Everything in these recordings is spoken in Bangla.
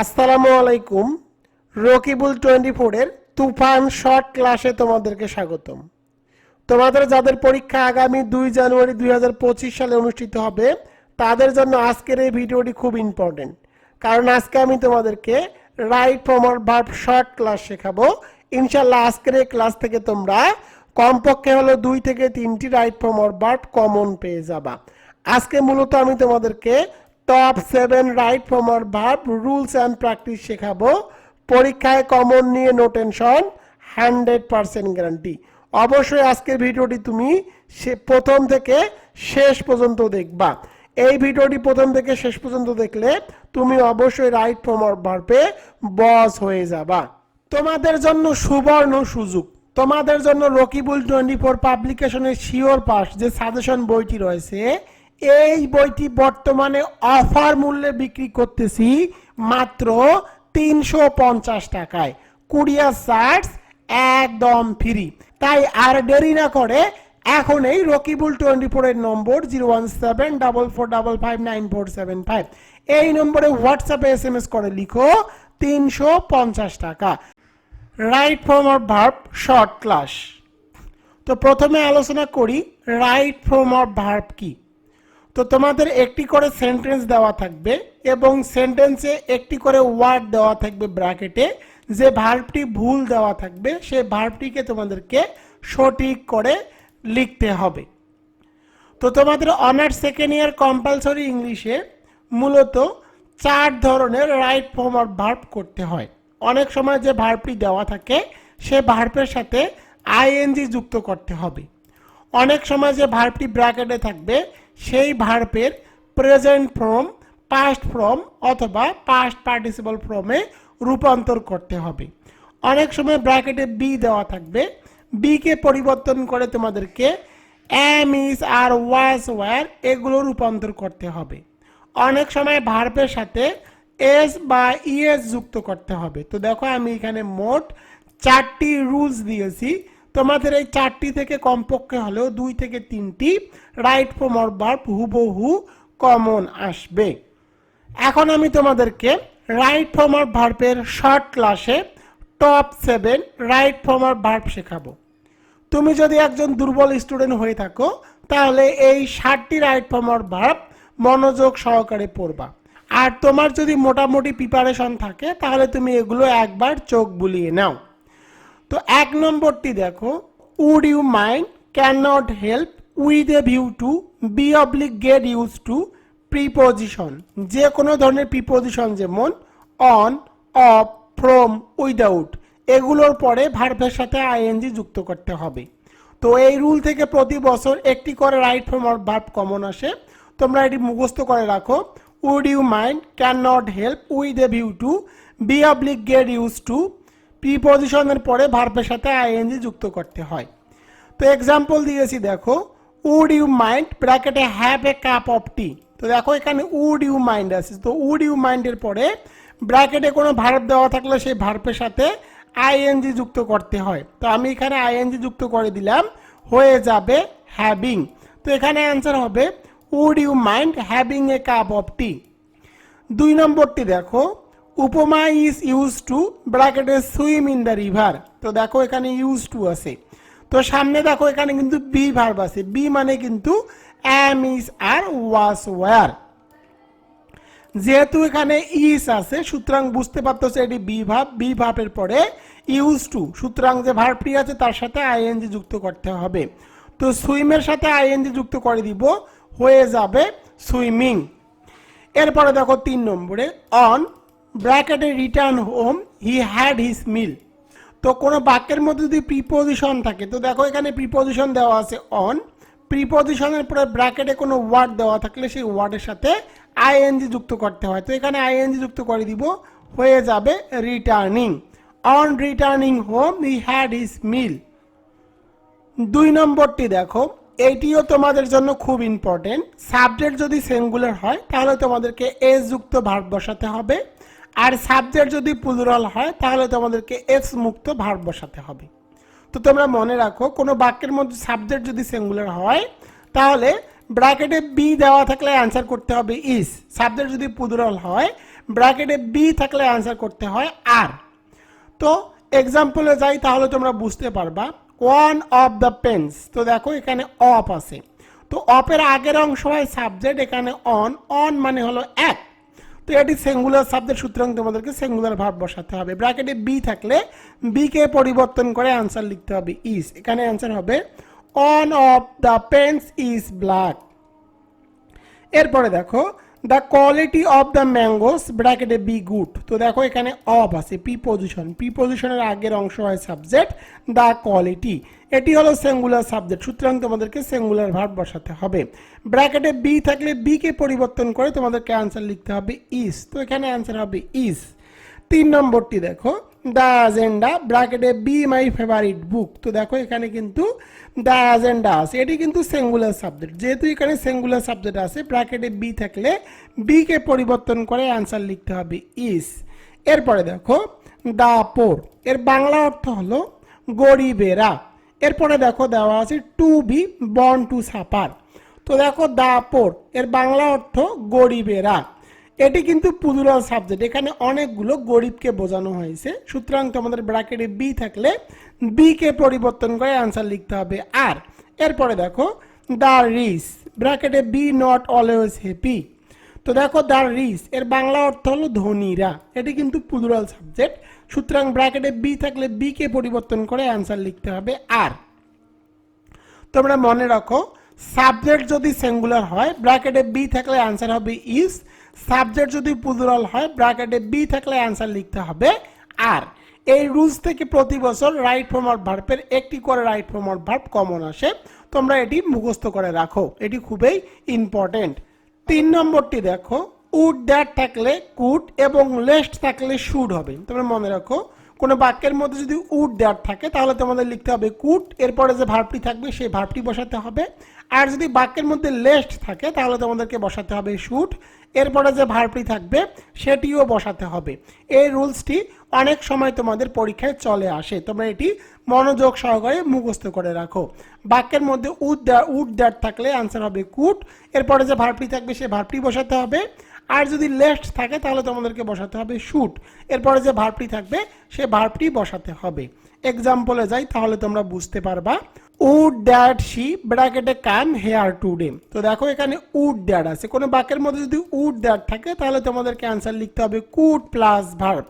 আসসালামু আলাইকুম। রকিবুল টোয়েন্টি ফোরের তুফান শর্ট ক্লাসে তোমাদেরকে স্বাগতম। তোমাদের যাদের পরীক্ষা আগামী দুই জানুয়ারি দুই হাজার পঁচিশ সালে অনুষ্ঠিত হবে, তাদের জন্য আজকের এই ভিডিওটি খুব ইম্পর্টেন্ট কারণ আজকে আমি তোমাদেরকে right form of verb short class শেখাবো। ইনশাল্লাহ আজকের এই ক্লাস থেকে তোমরা কমপক্ষে হলো দুই থেকে তিনটি রাইট ফর্মার ভার্ব কমন পেয়ে যাবা। আজকে মূলত আমি তোমাদেরকে top seven right form of verb rules and practice শেখাবো। পরীক্ষায় কমন নিয়ে no tension hundred percent guarantee অবশ্যই আজকের ভিডিওটি তুমি সে প্রথম থেকে শেষ পর্যন্ত দেখবা। এই ভিডিওটি প্রথম থেকে শেষ পর্যন্ত দেখলে তুমি অবশ্যই রাইট ফর্মার ভার্বে বস হয়ে যাবা। তোমাদের জন্য সুবর্ণ সুযোগ। তোমাদের জন্য রকিবুল টোয়েন্টি ফোর পাবলিকেশনের শিওর পাস যে সাজেশন বইটি রয়েছে এই বইটি বর্তমানে অফার মূল্যে বিক্রি করতেছি মাত্র তিনশো পঞ্চাশ টাকায়। কুরিয়ার চার্জ একদম ফ্রি। তাই আর দেরি না করে এখন এই রকিবুল টোয়েন্টি ফোরের number zero one seven double four double five nine four seven five. এই নম্বরে হোয়াটসঅ্যাপে এস এম এস করে লিখো তিনশো পঞ্চাশ টাকা। Right form of verb short class তো প্রথমে আলোচনা করি রাইট ফর্ম অফ ভার্ব কি? তো তোমাদের একটি করে সেন্টেন্স দেওয়া থাকবে এবং সেন্টেন্সে একটি করে ওয়ার্ড দেওয়া থাকবে ব্র্যাকেটে যে ভার্বটি ভুল দেওয়া থাকবে, সেই ভার্বটিকে তোমাদেরকে সঠিক করে লিখতে হবে। তো তোমাদের অনার্স সেকেন্ড ইয়ার কম্পালসরি ইংলিশে মূলত চার ধরনের রাইট ফর্ম অফ ভার্ব করতে হয়। অনেক সময় যে ভার্বটি দেওয়া থাকে, সে ভার্বের সাথে আইএনজি যুক্ত করতে হবে। অনেক সময় যে ভার্বটি ব্র্যাকেটে থাকবে সেই ভার্বের প্রেজেন্ট ফর্ম পাস্ট ফর্ম অথবা পাস্ট পার্টিসিপাল ফর্মে রূপান্তর করতে হবে। অনেক সময় ব্র্যাকেটে বি দেওয়া থাকবে। বিকে পরিবর্তন করে তোমাদেরকে M is R was were এগুলো রূপান্তর করতে হবে। অনেক সময় ভার্বের সাথে এস বা ইএস যুক্ত করতে হবে। তো দেখো আমি এখানে মোট চারটি রুলস দিয়েছি। তোমাদের এই চারটি থেকে কমপক্ষে হলেও দুই থেকে তিনটি রাইট ফর্ম অর ভার্ব হুবহু কমন আসবে। এখন আমি তোমাদেরকে রাইট ফর্ম অর ভার্বের শর্ট ক্লাসে top seven right form of verb শেখাবো। তুমি যদি একজন দুর্বল স্টুডেন্ট হয়ে থাকো, তাহলে এই ষাটটি রাইট ফর্ম অর ভার্ব মনোযোগ সহকারে পড়বা। আর তোমার যদি মোটামুটি প্রিপারেশন থাকে, তাহলে তুমি এগুলো একবার চোখ বুলিয়ে নাও। তো এক নম্বরটি দেখো would you mind can not help with a view to be oblique get use to preposition যে কোনো ধরনের প্রিপোজিশন যেমন অন অফ ফ্রম উইদাউট এগুলোর পরে ভার্বের সাথে আইএনজি যুক্ত করতে হবে। তো এই রুল থেকে প্রতি বছর একটি করে right form of verb common আসে। তোমরা এটি মুখস্থ করে রাখো। Would you mind can not help with a view to be oblique get use to প্রিপোজিশনের পরে ভার্বের সাথে আইএনজি যুক্ত করতে হয়। তো এক্সাম্পল দিয়েছি, দেখো উড ইউ মাইন্ড ব্র্যাকেটে have a cup of tea তো দেখো, এখানে উড ইউ মাইন্ড আছে। তো উড ইউ মাইন্ডের পরে ব্র্যাকেটে কোনো ভার্ব দেওয়া থাকলে সেই ভার্বের সাথে আইএনজি যুক্ত করতে হয়। তো আমি এখানে আইএনজি যুক্ত করে দিলাম, হয়ে যাবে হ্যাভিং তো এখানে অ্যান্সার হবে would you mind having a cup of tea দুই নম্বরটি দেখো উপমা ইজ ইউজ টু ব্র্যাকেটে সুইম ইন দ্য রিভার তো দেখো এখানে ইউজ টু আছে। তো সামনে দেখো এখানে কিন্তু বি ভার্ব আছে। বি মানে কিন্তু am is R was were যেহেতু এখানে ইস আছে, সুতরাং বুঝতে পারতেছে এটি বি ভাব বি ভাবের পরে ইউজ টু সুতরাং যে ভার্বটি আছে, তার সাথে আইএনজি যুক্ত করতে হবে। তো সুইমের সাথে আইএনজি যুক্ত করে দিব, হয়ে যাবে সুইমিং এরপরে দেখো তিন নম্বরে অন ব্র্যাকেটে return home he had his meal তো কোনো বাক্যের মধ্যে যদি প্রিপোজিশন থাকে, তো দেখো এখানে প্রিপোজিশন দেওয়া আছে অন প্রিপোজিশনের পরে ব্র্যাকেটে কোনো ওয়ার্ড দেওয়া থাকলে সেই ওয়ার্ডের সাথে আইএনজি যুক্ত করতে হয়। তো এখানে আইএনজি যুক্ত করে দিব, হয়ে যাবে returning on returning home he had his meal দুই নম্বরটি দেখো এইটিও তোমাদের জন্য খুব ইম্পর্টেন্ট সাবজেক্ট যদি সিঙ্গুলার হয়, তাহলে তোমাদেরকে এস যুক্ত ভার্ব বসাতে হবে। আর সাবজেক্ট যদি প্লুরাল হয়, তাহলে তোমাদেরকে এস মুক্ত ভার্ব বসাতে হবে। তো তোমরা মনে রাখো, কোনো বাক্যের মধ্যে সাবজেক্ট যদি সিঙ্গুলার হয়, তাহলে ব্র্যাকেটে বি দেওয়া থাকলে অ্যান্সার করতে হবে ইস সাবজেক্ট যদি প্লুরাল হয় ব্র্যাকেটে বি থাকলে অ্যান্সার করতে হয় আর তো এক্সাম্পলে যাই, তাহলে তোমরা বুঝতে পারবা ওয়ান অফ দ্য পেন্স তো দেখো, এখানে অফ আছে। তো অফের আগের অংশ হয় সাবজেক্ট, এখানে অন অন মানে হলো এক। তো এটি সেঙ্গুলার সাবজেক্ট সুতরাং তোমাদেরকে সেঙ্গুলার ভাব বসাতে হবে। ব্র্যাকেটে বি থাকলে বি কে পরিবর্তন করে আনসার লিখতে হবে ইজ এখানে আনসার হবে one of the pens is black এরপরে দেখো the quality of the mangoes ব্র্যাকেটে বি গুড তো দেখো এখানে অফ আছে পি পজিশন পি পজিশনের আগের অংশ হয় সাবজেক্ট দ্য কোয়ালিটি এটি হলো সেঙ্গুলার সাবজেক্ট সুতরাং তোমাদেরকে সেঙ্গুলার ভার্ব বসাতে হবে। ব্র্যাকেটে বি থাকলে বিকে পরিবর্তন করে তোমাদেরকে অ্যান্সার লিখতে হবে ইজ তো এখানে অ্যান্সার হবে ইজ তিন নম্বরটি দেখো দ্য অ্যাজেন্ডা ব্র্যাকেটে বি মাই ফেভারিট বুক তো দেখো এখানে কিন্তু দ্য অ্যাজেন্ডা আছে। এটি কিন্তু সেঙ্গুলার সাবজেক্ট যেহেতু এখানে সেঙ্গুলার সাবজেক্ট আছে ব্র্যাকেটে বি থাকলে বি কে পরিবর্তন করে অ্যান্সার লিখতে হবে ইস এরপরে দেখো দা পোর এর বাংলা অর্থ হলো গরিবেরা। এরপরে দেখো দেওয়া আছে to be born to suffer তো দেখো দা পোর এর বাংলা অর্থ গরিবেরা। এটি কিন্তু পুদুরাল সাবজেক্ট এখানে অনেকগুলো গরিবকে বোঝানো হয়েছে। সুতরাং তোমাদের ব্র্যাকেটে বি থাকলে বি কে পরিবর্তন করে অ্যান্সার লিখতে হবে। আর এরপরে দেখো দ্য রিস ব্র্যাকেটে বি নট অলওয়েজ হ্যাপি তো দেখো দ্য রিস এর বাংলা অর্থ হলো ধনীরা। এটি কিন্তু পুদুরাল সাবজেক্ট সুতরাং ব্র্যাকেটে বি থাকলে বি কে পরিবর্তন করে অ্যান্সার লিখতে হবে। আর তোমরা মনে রাখো সাবজেক্ট যদি সিঙ্গুলার হয় ব্র্যাকেটে বি থাকলে অ্যান্সার হবে ইজ সাবজেক্ট যদি প্লুরাল হয় ব্র্যাকেটে বি থাকলে অ্যান্সার লিখতে হবে আর এই রুলস থেকে প্রতি বছর রাইট ফর্মার ভার্বের একটি করে রাইট ফর্মার ভার্ব কমন আসে। তোমরা এটি মুখস্থ করে রাখো। এটি খুবই ইম্পর্টেন্ট তিন নম্বরটি দেখো। উড দ্যাট থাকলে কুড এবং লেস্ট থাকলে শুড হবে। তোমরা মনে রাখো কোনো বাক্যের মধ্যে যদি উড দ্যাট থাকে, তাহলে তোমাদের লিখতে হবে কুট, এরপরে যে ভার্বটি থাকবে, সেই ভার্বটি বসাতে হবে। আর যদি বাক্যের মধ্যে লেস্ট থাকে, তাহলে তোমাদেরকে বসাতে হবে শুট, এরপরে যে ভার্বটি থাকবে, সেটিও বসাতে হবে। এই রুলসটি অনেক সময় তোমাদের পরীক্ষায় চলে আসে। তোমরা এটি মনোযোগ সহকারে মুখস্থ করে রাখো। বাক্যের মধ্যে উড উড দ্যাট থাকলে আনসার হবে কুট, এরপরে যে ভার্বটি থাকবে সে ভার্বটি বসাতে হবে। আর যদি লেফট থাকে, তাহলে তোমাদেরকে বসাতে হবে শুট এরপরে যে ভার্বটি থাকবে, সে ভার্বটি বসাতে হবে। এক্সাম্পলে যাই, তাহলে তোমরা বুঝতে পারবা। উড দ্যাট শি ব্র্যাকেটে কাম হেয়ার টুডে তো দেখো, এখানে উড দ্যাট আছে। কোনো বাক্যের মধ্যে যদি উড দ্যাট থাকে, তাহলে তোমাদেরকে অ্যান্সার লিখতে হবে কুড প্লাস ভার্ব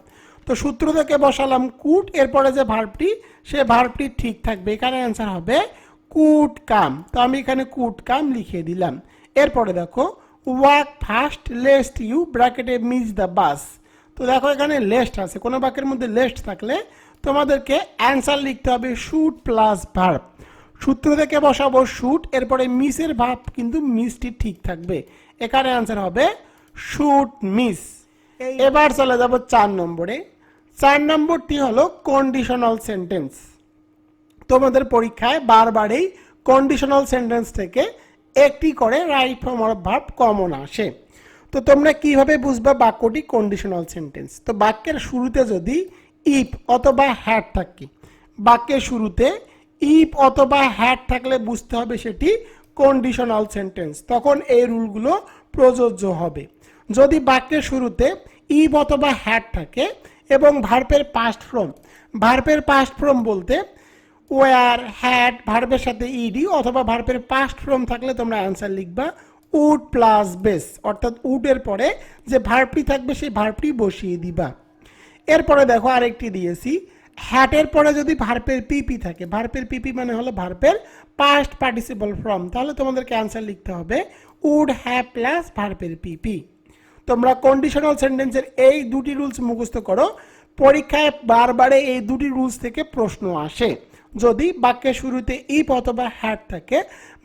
তো সূত্র থেকে বসালাম কুট এরপরে যে ভার্বটি সে ভার্বটি ঠিক থাকবে। এখানে অ্যান্সার হবে কুট কাম তো আমি এখানে কুট কাম লিখে দিলাম। এরপরে দেখো ওয়াক ফাস্ট লেস্ট ইউ ব্র্যাকেটে মিস দ্য বাস। তো দেখো এখানে লেস্ট আছে। কোনো বাক্যের মধ্যে লেস্ট থাকলে তোমাদেরকে অ্যান্সার লিখতে হবে শুট প্লাস ভার্ব। সূত্র থেকে বসাবো শুট এরপরে মিসের ভাব কিন্তু মিসটি ঠিক থাকবে। এখানে অ্যান্সার হবে শুট মিস। এবার চলে যাব চার নম্বরে। চার নম্বরটি হলো কন্ডিশনাল সেন্টেন্স তোমাদের পরীক্ষায় বারবারই কন্ডিশনাল সেন্টেন্স থেকে একটি করে right form of verb common আসে। তো তোমরা কীভাবে বুঝবা বাক্যটি কন্ডিশনাল সেন্টেন্স তো বাক্যের শুরুতে যদি ইফ অথবা হ্যাড থাকে, বাক্যের শুরুতে ইফ অথবা হ্যাড থাকলে বুঝতে হবে সেটি কন্ডিশনাল সেন্টেন্স তখন এই রুলগুলো প্রযোজ্য হবে। যদি বাক্যের শুরুতে ইফ অথবা হ্যাড থাকে এবং ভার্পের পাস্ট ফ্রম ভার্পের পাস্ট ফ্রম বলতে ওয়ার হ্যাড ভার্বের সাথে ইডি অথবা ভার্বের পাস্ট ফ্রম থাকলে তোমরা অ্যান্সার লিখবা উড প্লাস বেস অর্থাৎ উডের পরে যে ভার্বটি থাকবে সেই ভার্বটি বসিয়ে দিবা। এরপরে দেখো আরেকটি দিয়েছি। হ্যাটের পরে যদি ভার্পের পিপি থাকে ভার্পের পিপি মানে হলো ভার্পের পাস্ট পার্টিসিপল ফ্রম তাহলে তোমাদেরকে অ্যান্সার লিখতে হবে উড হ্যাভ প্লাস ভার্পের পিপি তোমরা কন্ডিশনাল সেন্টেন্সের এই দুটি রুলস মুখস্থ করো, পরীক্ষায় বারবারে এই দুটি রুলস থেকে প্রশ্ন আসে। যদি বাক্যের শুরুতে ইপ অথবা হ্যাড থাকে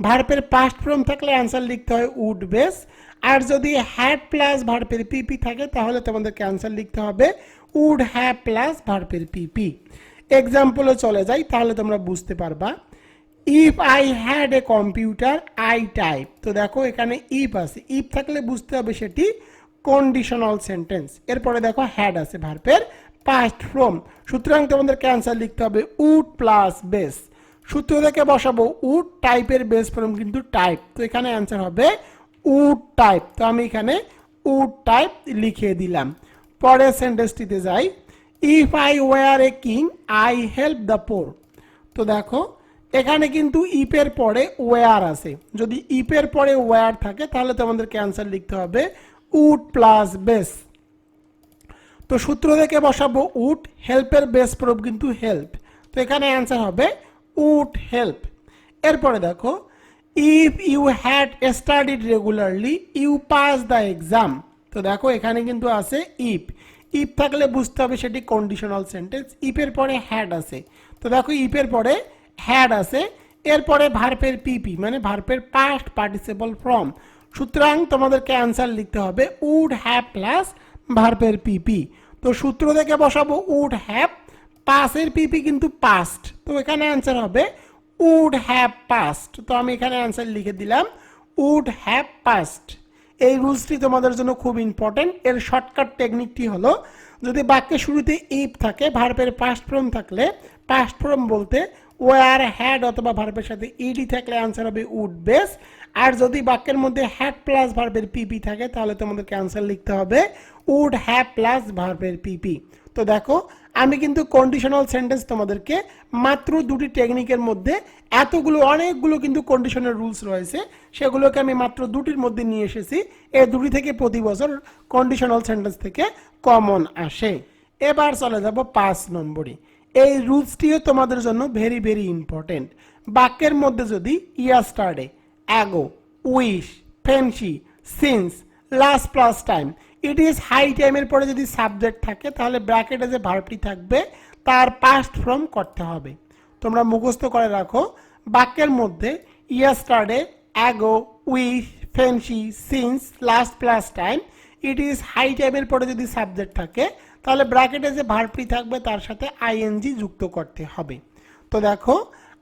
ভার্পের পাস্ট ফর্ম থাকলে অ্যান্সার লিখতে হয় উড বেস আর যদি হ্যাড প্লাস ভার্পের পিপি থাকে, তাহলে তোমাদেরকে অ্যান্সার লিখতে হবে উড হ্যাভ প্লাস ভার্পের পিপি এক্সাম্পলে চলে যাই, তাহলে তোমরা বুঝতে পারবা। If I had a computer I type তো দেখো, এখানে ইফ আছে। ইফ থাকলে বুঝতে হবে সেটি কন্ডিশনাল সেন্টেন্স এরপরে দেখো হ্যাড আছে ভার্পের পাস্ট ফ্রম। সুতরাং তোমাদের ক্যান্সার লিখতে হবে উড প্লাস বেস। সূত্র থেকে বসাবো, উড টাইপের বেস ফর্ম কিন্তু টাইপ। তো এখানে অ্যান্সার হবে উড টাইপ। তো আমি এখানে উড টাইপ লিখিয়ে দিলাম। পরের সেন্টেন্সটিতে যাই। If I were a king I help the poor তো দেখো, এখানে কিন্তু ইপের পরে ওয়ার আছে। যদি ইপের পরে ওয়ার থাকে, তাহলে তোমাদেরকে অ্যান্সার লিখতে হবে উড প্লাস বেস। তো সূত্র থেকে বসাবো উড হেল্পের বেস প্রুফ কিন্তু হেল্প তো এখানে অ্যান্সার হবে উড হেল্প এরপরে দেখো if you had studied regularly you pass the exam তো দেখো, এখানে কিন্তু আছে ইফ ইফ থাকলে বুঝতে হবে সেটি কন্ডিশনাল সেন্টেন্স ইফের পরে হ্যাড আছে। তো দেখো ইফের পরে হ্যাড আছে, এরপরে ভার্পের পিপি মানে ভার্পের পাস্ট পার্টিসিপল ফ্রম সুতরাং তোমাদেরকে অ্যান্সার লিখতে হবে উড হ্যাভ প্লাস ভার্পের পিপি তো সূত্র থেকে বসাবো উড হ্যাভ পাসের পিপি কিন্তু পাস্ট তো এখানে অ্যান্সার হবে উড হ্যাভ পাস্ট তো আমি এখানে অ্যান্সার লিখে দিলাম উড হ্যাভ পাস্ট এই রুলসটি তোমাদের জন্য খুব ইম্পর্টেন্ট এর শর্টকাট টেকনিকটি হলো, যদি বাক্যের শুরুতে ইফ থাকে ভার্বের পাস্ট ফর্ম থাকলে পাস্ট ফর্ম বলতে ওয়ার হ্যাড অথবা ভার্বের সাথে ইডি থাকলে আনসার হবে উড বেস আর যদি বাক্যের মধ্যে হ্যাড প্লাস ভার্বের পিপি থাকে, তাহলে তোমাদেরকে আনসার লিখতে হবে উড হ্যাভ প্লাস ভার্বের পিপি তো দেখো, আমি কিন্তু কন্ডিশনাল সেন্টেন্স তোমাদেরকে মাত্র দুটি টেকনিকের মধ্যে এতগুলো, অনেকগুলো কিন্তু কন্ডিশনাল রুলস রয়েছে। সেগুলোকে আমি মাত্র দুটির মধ্যে নিয়ে এসেছি। এই দুটি থেকে প্রতি বছর কন্ডিশনাল সেন্টেন্স থেকে কমন আসে। এবার চলে যাব পাঁচ নম্বরে। এই রুলসটিও তোমাদের জন্য ভেরি ভেরি ইম্পর্টেন্ট বাক্যের মধ্যে যদি yesterday ago wish fancy since last plus time it is high টাইমের পরে যদি সাবজেক্ট থাকে, তাহলে ব্র্যাকেটে যে ভার্বটি থাকবে, তার পাস্ট ফর্ম করতে হবে। তোমরা মুখস্থ করে রাখো, বাক্যের মধ্যে yesterday ago wish fancy since last plus time it is high টাইমের পরে যদি সাবজেক্ট থাকে, তাহলে ব্র্যাকেটে যে ভার্বটি থাকবে, তার সাথে আইএনজি যুক্ত করতে হবে। তো দেখো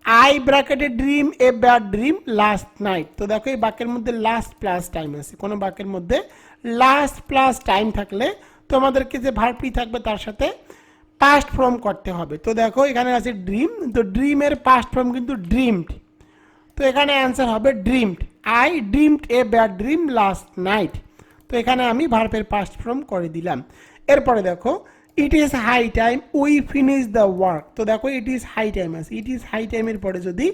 আই ব্র্যাকেটে dream a bad dream last night তো দেখো এই বাক্যের মধ্যে লাস্ট প্লাস টাইম আছে। কোনো বাক্যের মধ্যে লাস্ট প্লাস টাইম থাকলে তোমাদেরকে যে ভার্বটি থাকবে তার সাথে পাস্ট ফর্ম করতে হবে। তো দেখো এখানে আছে ড্রিম তো ড্রিমের পাস্ট ফর্ম কিন্তু ড্রিমড তো এখানে অ্যান্সার হবে dreamed I dreamed a bad dream last night তো এখানে আমি ভার্বের পাস্ট ফর্ম করে দিলাম। এরপরে দেখো it is high time we finish the work তো দেখো ইট ইজ হাই টাইম আছে। ইট ইজ হাই টাইমের পরে যদি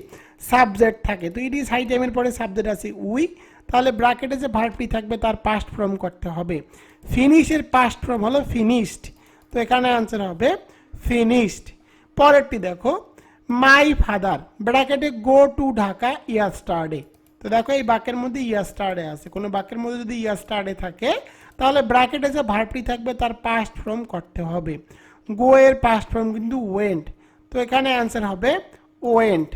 সাবজেক্ট থাকে, তো ইট ইজ হাই টাইমের পরে সাবজেক্ট আছে উই তাহলে ব্র্যাকেটে যে ভার্বটি থাকবে, তার পাস্ট ফর্ম করতে হবে। ফিনিশের পাস্ট ফর্ম হলো ফিনিশড তো এখানে আনসার হবে ফিনিশড পরেরটি দেখো মাই ফাদার ব্র্যাকেটে গো টু ঢাকা ইয়াস্টারডে তো দেখো, এই বাক্যের মধ্যে ইয়াস্টারডে আছে। কোনো বাক্যের মধ্যে যদি ইয়াস্টারডে থাকে তাহলে ব্র্যাকেটে যে ভার্বটি থাকবে, তার পাস্ট ফর্ম করতে হবে। গো এর পাস্ট ফর্ম কিন্তু ওয়েন্ট তো এখানে অ্যান্সার হবে ওয়েন্ট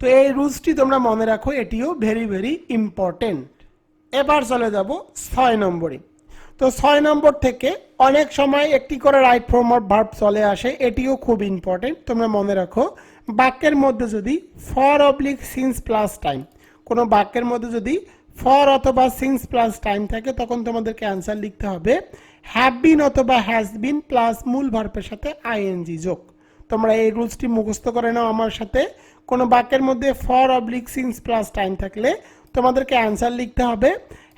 তো এই রুলসটি তোমরা মনে রাখো, এটিও ভেরি ভেরি ইম্পর্টেন্ট এবার চলে যাব ছয় নম্বরে। তো ছয় নম্বর থেকে অনেক সময় একটি করে রাইট ফর্ম অফ ভার্ব চলে আসে, এটিও খুব ইম্পর্টেন্ট তোমরা মনে রাখো, বাক্যের মধ্যে যদি for oblique since plus time কোনো বাক্যের মধ্যে যদি ফর অথবা সিন্স প্লাস টাইম থাকে, তখন তোমাদেরকে অ্যান্সার লিখতে হবে হ্যাভ বিন অথবা হ্যাজ বিন প্লাস মূল ভার্বের সাথে আইএনজি যোগ। তোমরা এই রুলসটি মুখস্থ করে নাও আমার সাথে। কোনো বাক্যের মধ্যে for oblique since plus time থাকলে তোমাদেরকে অ্যান্সার লিখতে হবে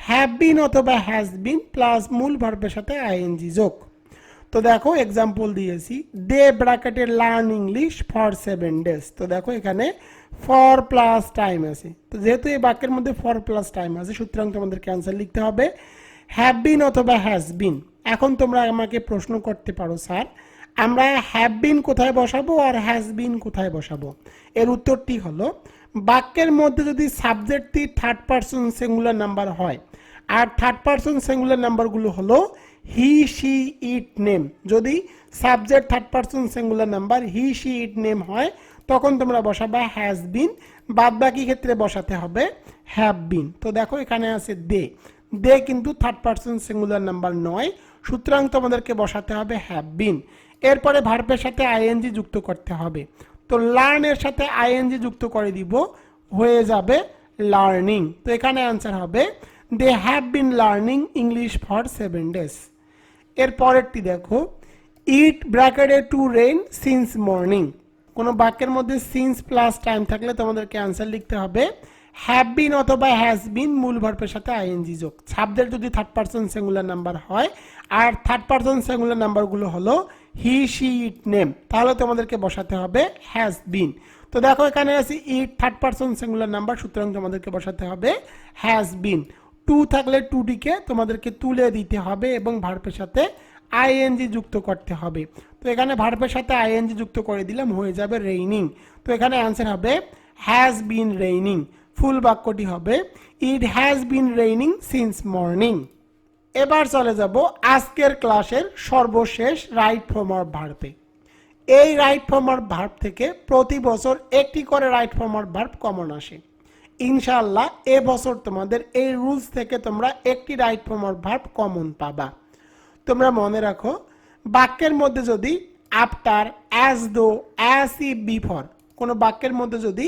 হ্যাভ বিন অথবা হ্যাজ বিন প্লাস মূল ভার্বের সাথে আইএনজি যোগ। তো দেখো এক্সাম্পল দিয়েছি দে ব্র্যাকেটে learn English for seven days তো দেখো এখানে ফর প্লাস টাইম আছে। তো যেহেতু এই বাক্যের মধ্যে ফর প্লাস টাইম আছে, সুতরাং তোমাদেরকে অ্যান্সার লিখতে হবে হ্যাভ বিন অথবা হ্যাজ বিন এখন তোমরা আমাকে প্রশ্ন করতে পারো, স্যার, আমরা হ্যাভ বিন কোথায় বসাবো আর হ্যাজ বিন কোথায় বসাবো? এর উত্তরটি হলো, বাক্যের মধ্যে যদি সাবজেক্টটি থার্ড পার্সন সিঙ্গুলার নাম্বার হয়, আর থার্ড পার্সন সিঙ্গুলার নাম্বারগুলো হলো হি শি ইট নেম যদি subject third person singular number he she it name হয় তখন তোমরা বসাবা হ্যাজ বিন বাদ বাকি ক্ষেত্রে বসাতে হবে হ্যাভ বিন তো দেখো এখানে আছে দে দে কিন্তু থার্ড পার্সন সিঙ্গুলার নাম্বার নয়, সুতরাং তোমাদেরকে বসাতে হবে হ্যাভ বিন এরপরে ভার্বের সাথে আইএনজি যুক্ত করতে হবে। তো লার্নের সাথে আইএনজি যুক্ত করে দিব, হয়ে যাবে লার্নিং তো এখানে অ্যান্সার হবে they have been learning English for seven days এর পরেরটি দেখো ইট ব্র্যাকেটে টু রেইন সিন্স মর্নিং কোনো বাক্যের মধ্যে সিন্স প্লাস টাইম থাকলে তোমাদেরকে অ্যান্সার লিখতে হবে হ্যাভ বিন অথবা হ্যাজ বিন মূল ভার্বের সাথে আইএনজি যোগ। সাবজেক্ট যদি থার্ড পার্সন সিঙ্গুলার নাম্বার হয়, আর থার্ড পার্সন সিঙ্গুলার নাম্বারগুলো হলো হি শি ইট নেম তাহলে তোমাদেরকে বসাতে হবে হ্যাজ বিন তো দেখো এখানে আছে it third person singular number সুতরাং তোমাদেরকে বসাতে হবে হ্যাজ বিন টু থাকলে টুটিকে তোমাদেরকে তুলে দিতে হবে এবং ভার্বের সাথে আইএনজি যুক্ত করতে হবে। তো এখানে ভার্বের সাথে আইএনজি যুক্ত করে দিলাম, হয়ে যাবে রেইনিং। তো এখানে অ্যান্সার হবে হ্যাজ বিন রেইনিং ফুল বাক্যটি হবে it has been raining since morning এবার চলে যাব আজকের ক্লাসের সর্বশেষ রাইট ফর্মার ভার্বে এই রাইট ফর্মার ভার্ব থেকে প্রতি বছর একটি করে রাইট ফর্মার ভার্ব কমন আসে। ইনশাআল্লাহ এবছর তোমাদের এই রুলস থেকে তোমরা একটি রাইট ফর্মার ভার্ব কমন পাবা। তোমরা মনে রাখো, বাক্যের মধ্যে যদি after as though as if before কোনো বাক্যের মধ্যে যদি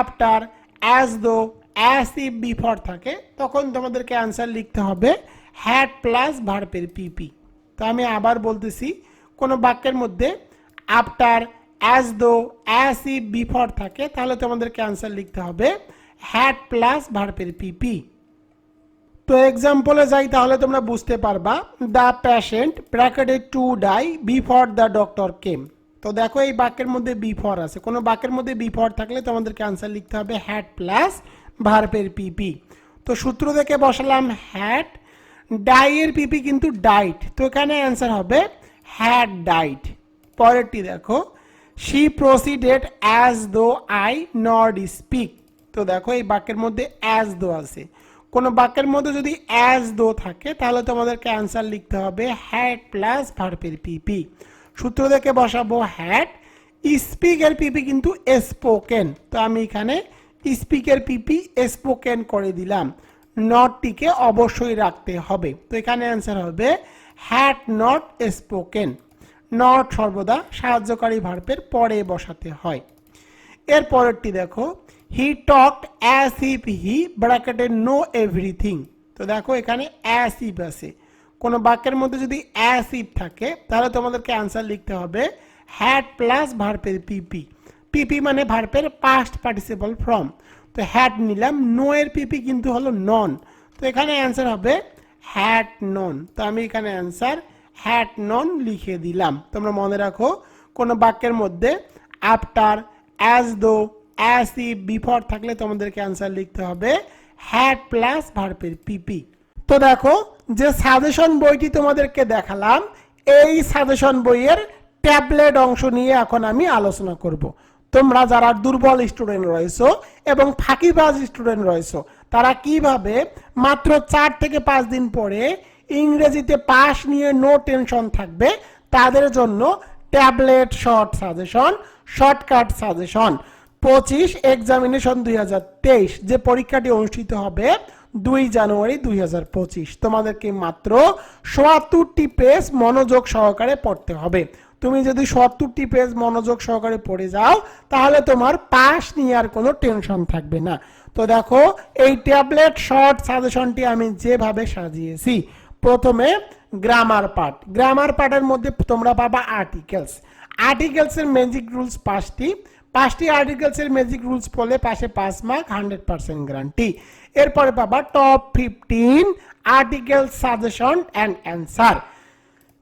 after as though as if before থাকে, তখন তোমাদেরকে অ্যান্সার লিখতে হবে হ্যাড প্লাস ভার্বের পিপি তো আমি আবার বলতেছি, কোনো বাক্যের মধ্যে after as though as if before থাকে, তাহলে তোমাদেরকে অ্যান্সার লিখতে হবে হ্যাড প্লাস ভার্বের পিপি তো এক্সাম্পলে যাই, তাহলে তোমরা বুঝতে পারবা দ্য প্যাশেন্ট ব্র্যাকেটে to die before the doctor came তো দেখো এই বাক্যের মধ্যে বিফর আছে। কোনো বাক্যের মধ্যে বিফর থাকলে তোমাদেরকে আনসার লিখতে হবে হ্যাট প্লাস ভার্পের পিপি তো সূত্র থেকে বসালাম হ্যাড ডাইয়ের পিপি কিন্তু ডাইট তো এখানে অ্যান্সার হবে হ্যাড ডাইট পরেরটি দেখো she proceeded as though I not speak তো দেখো এই বাক্যের মধ্যে অ্যাজ দো আছে। কোনো বাক্যের মধ্যে যদি অ্যাজ দো থাকে, তাহলে তোমাদেরকে অ্যান্সার লিখতে হবে হ্যাড প্লাস ভার্পের পিপি সূত্র দেখে বসাবো হ্যাড স্পিকের পিপি কিন্তু স্পোকেন তো আমি এখানে স্পিকের পিপি স্পোকেন করে দিলাম। নটটিকে অবশ্যই রাখতে হবে। তো এখানে অ্যান্সার হবে হ্যাড নট স্পোকেন নট সর্বদা সাহায্যকারী ভার্বের পরে বসাতে হয়। এর পরেরটি দেখো he talked as if he ব্র্যাকেটে নো এভরিথিং তো দেখো, এখানে অ্যাস ইফ আছে। কোনো বাক্যের মধ্যে যদি অ্যাস ইফ থাকে, তাহলে তোমাদেরকে অ্যান্সার লিখতে হবে হ্যাড প্লাস ভার্পের পিপি পিপি মানে ভার্পের পাস্ট পার্টিসিপল ফ্রম তো হ্যাড নিলাম নো এর পিপি কিন্তু হলো নন তো এখানে অ্যান্সার হবে হ্যাড নন তো আমি এখানে অ্যান্সার হ্যাড নন লিখে দিলাম। তোমরা মনে রাখো, কোনো বাক্যের মধ্যে after as though as if before থাকলে তোমাদেরকে অ্যান্সার লিখতে হবে হ্যাড প্লাস ভার্বের পিপি তো দেখো, যে সাজেশন বইটি তোমাদেরকে দেখালাম, এই সাজেশন বইয়ের ট্যাবলেট অংশ নিয়ে এখন আমি আলোচনা করব। তোমরা যারা দুর্বল স্টুডেন্ট রয়েছো এবং ফাঁকিবাজ স্টুডেন্ট রয়েছো, তারা কীভাবে মাত্র চার থেকে পাঁচ দিন পরে ইংরেজিতে পাস নিয়ে নো টেনশন থাকবে, তাদের জন্য tablet short suggestion shortcut suggestion পঁচিশ এক্সামিনেশন দুই হাজার তেইশ, যে পরীক্ষাটি অনুষ্ঠিত হবে দুই জানুয়ারি দুই হাজার পঁচিশ। তোমাদেরকে মাত্র সোয়াত্তরটি পেজ মনোযোগ সহকারে পড়তে হবে। তুমি যদি সত্তরটি পেজ মনোযোগ সহকারে পড়ে যাও, তাহলে তোমার পাশ নিয়ে আর কোনো টেনশন থাকবে না। তো দেখো, এই ট্যাবলেট শর্ট সাজেশনটি আমি যেভাবে সাজিয়েছি, প্রথমে গ্রামার পার্ট গ্রামার পার্টের মধ্যে তোমরা পাবা আর্টিকেলস আর্টিকেলসের ম্যাজিক রুলস পাঁচটি পাঁচটি আর্টিকেলসের ম্যাজিক রুলস পড়লে পাশে পাঁচ মার্ক হান্ড্রেড পার্সেন্ট গ্যারান্টি এরপরে পাবা top fifteen article suggestion and answer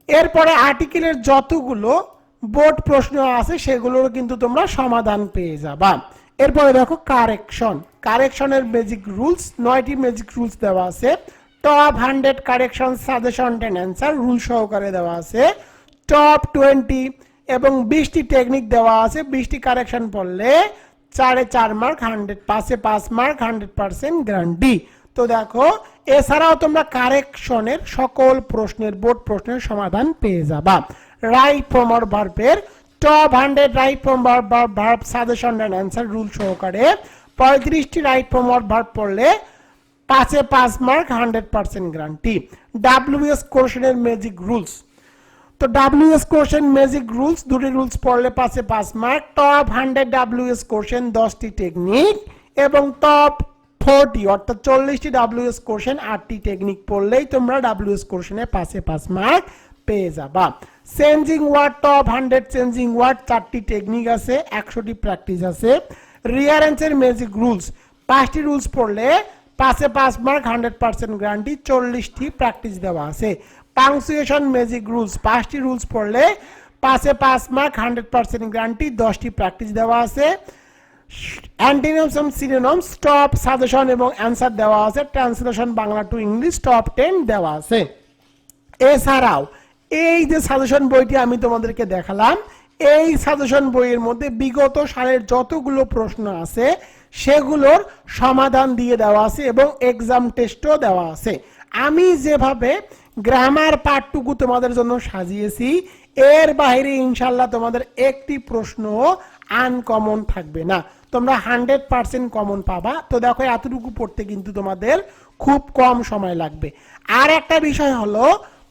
এরপরে আর্টিকেলের যতগুলো বোর্ড প্রশ্ন আছে সেগুলোর কিন্তু তোমরা সমাধান পেয়ে যাবা। এরপরে দেখো কারেকশন কারেকশনের ম্যাজিক রুলস নয়টি ম্যাজিক রুলস দেওয়া আছে। Top hundred correction suggestion and answer rule সহকারে দেওয়া আছে। টপ টোয়েন্টি এবং বিশটি টেকনিক দেওয়া আছে, বিশটি কারেকশন পড়লে চারে চার মার্ক হান্ড্রেড পাঁচে পাঁচ মার্ক হান্ড্রেড পার্সেন্ট গ্যারান্টি তো দেখো, এছাড়াও তোমরা কারেকশনের সকল প্রশ্নের বোর্ড প্রশ্নের সমাধান পেয়ে যাবা। রাইট ফর্মার ভার্বের top hundred right form verb suggestion and answer rule সহকারে পঁয়ত্রিশটি রাইট ফর্মার ভার্ব পড়লে পাঁচে পাঁচ mark hundred percent guarantee WS কোশ্চেনের ম্যাজিক রুলস তো ডাব্লিউএস কোশ্চেন ম্যাজিক রুলস দুটি রুলস পড়লে পাশে পাঁচ mark top hundred WS question দশটি টেকনিক এবং টপ ফোরটি অর্থাৎ চল্লিশটি ডাব্লিউএস কোশ্চেন আটটি টেকনিক পড়লেই তোমরা ডাব্লিউএস কোশ্চেনে পাশে পাঁচ মার্ক পেয়ে যাবা। Changing word top hundred changing word চারটি টেকনিক আছে, একশোটি প্র্যাকটিস আছে। রিয়ারেন্সের ম্যাজিক রুলস পাঁচটি রুলস পড়লে পাশে পাঁচ মার্ক হান্ড্রেড পার্সেন্ট গ্যারান্টি চল্লিশটি প্র্যাকটিস দেওয়া আছে। পাংচুয়েশন ম্যাজিক রুলস পাঁচটি রুলস পড়লে পাঁচে পাঁচ মার্ক হান্ড্রেড পার্সেন্ট গ্যারান্টি দশটি প্র্যাকটিস দেওয়া আছে। অ্যান্টিনিমস এবং সিনোনমস টপ সাজেশন এবং অ্যান্সার দেওয়া আছে। Translation Bangla to English top ten দেওয়া আছে। এছাড়াও, এই যে সাজেশন বইটি আমি তোমাদেরকে দেখালাম, এই সাজেশন বইয়ের মধ্যে বিগত সালের যতগুলো প্রশ্ন আছে, সেগুলোর সমাধান দিয়ে দেওয়া আছে এবং এক্সাম টেস্টও দেওয়া আছে। আমি যেভাবে গ্রামার পার্টটুকু তোমাদের জন্য সাজিয়েছি। এর বাইরে ইনশাল্লাহ তোমাদের একটি প্রশ্ন আনকমন থাকবে না। তোমরা হান্ড্রেড পার্সেন্ট কমন পাবা। তো দেখো, এতটুকু পড়তে কিন্তু তোমাদের খুব কম সময় লাগবে। আর একটা বিষয় হলো,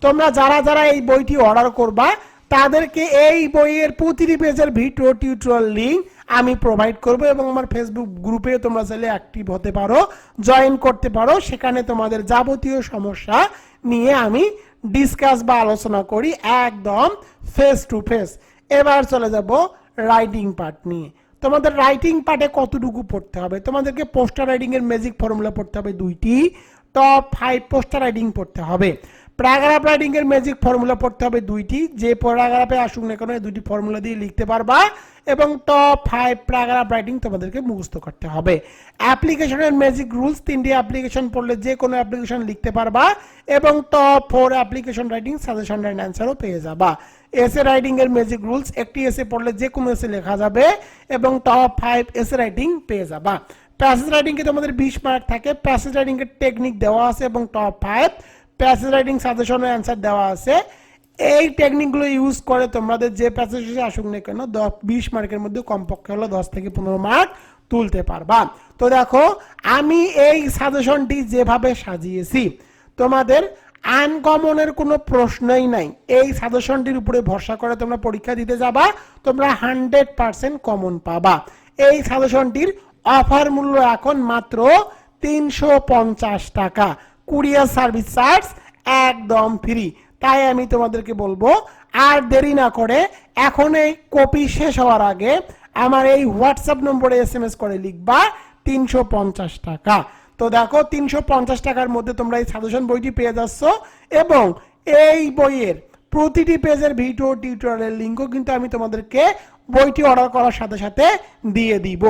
তোমরা যারা যারা এই বইটি অর্ডার করবা, তাদেরকে এই বইয়ের প্রতিটি পেজের ভিডিও টিউটোরিয়াল লিঙ্ক আমি প্রোভাইড করব এবং আমার ফেসবুক গ্রুপে তোমরা চাইলে অ্যাক্টিভ হতে পারো জয়েন করতে পারো। সেখানে তোমাদের যাবতীয় সমস্যা নিয়ে আমি ডিসকাস বা আলোচনা করি একদম ফেস টু ফেস এবার চলে যাব রাইটিং পার্ট নিয়ে। তোমাদের রাইটিং পার্টে কতটুকু পড়তে হবে? তোমাদেরকে পোস্টার রাইডিংয়ের ম্যাজিক ফর্মুলা পড়তে হবে দুইটি। টপ ফাইভ পোস্টার রাইডিং পড়তে হবে। প্যারাগ্রাফ রাইডিং এর ম্যাজিক ফর্মুলা পড়তে হবে দুইটি। যে প্যারাগ্রাফে আসুক না কেন দুইটি ফর্মুলা দিয়ে লিখতে পারবা এবং টপ ফাইভ প্যারাগ্রাফ রাইটিং তোমাদেরকে মুখস্থ করতে হবে। অ্যাপ্লিকেশনের ম্যাজিক রুলস তিনটি অ্যাপ্লিকেশন পড়লে যে কোনো অ্যাপ্লিকেশন লিখতে পারবা এবং top four application writing suggestion and অ্যান্সারও পেয়ে যাবা। এসে রাইটিং এর ম্যাজিক রুলস একটি এসে পড়লে যে কোনো এসে লেখা যাবে এবং টপ ফাইভ এসে রাইটিং পেয়ে যাবা। প্যাসেজ রাইটিং এ তোমাদের বিশ মার্ক থাকে। প্যাসেজ রাইটিং এর টেকনিক দেওয়া আছে এবং top five passage writing suggestion answer দেওয়া আছে। এই টেকনিকগুলো ইউজ করে তোমাদের যে প্যাসেজ আসুক না কেন, দশ, বিশ মার্কের মধ্যে কমপক্ষে হলো দশ থেকে পনেরো মার্ক তুলতে পারবা। তো দেখো, আমি এই সাজেশনটি যেভাবে সাজিয়েছি, তোমাদের আনকমনের কোনো প্রশ্নই নাই। এই সাজেশনটির উপরে ভরসা করে তোমরা পরীক্ষা দিতে যাবা, তোমরা হান্ড্রেড পার্সেন্ট কমন পাবা। এই সাজেশনটির অফার মূল্য এখন মাত্র তিনশো পঞ্চাশ টাকা। কুরিয়ার সার্ভিস চার্জ একদম ফ্রি। তাই আমি তোমাদেরকে বলব, আর দেরি না করে এখন এই কপি শেষ হওয়ার আগে আমার এই হোয়াটসঅ্যাপ নম্বরে এস এম এস করে লিখবা তিনশো পঞ্চাশ টাকা। তো দেখো, তিনশো পঞ্চাশ টাকার মধ্যে তোমরা এই সাজেশন বইটি পেয়ে যাচ্ছ এবং এই বইয়ের প্রতিটি পেজের ভিডিও টিউটোরিয়ালের লিঙ্কও কিন্তু আমি তোমাদেরকে বইটি অর্ডার করার সাথে সাথে দিয়ে দিব।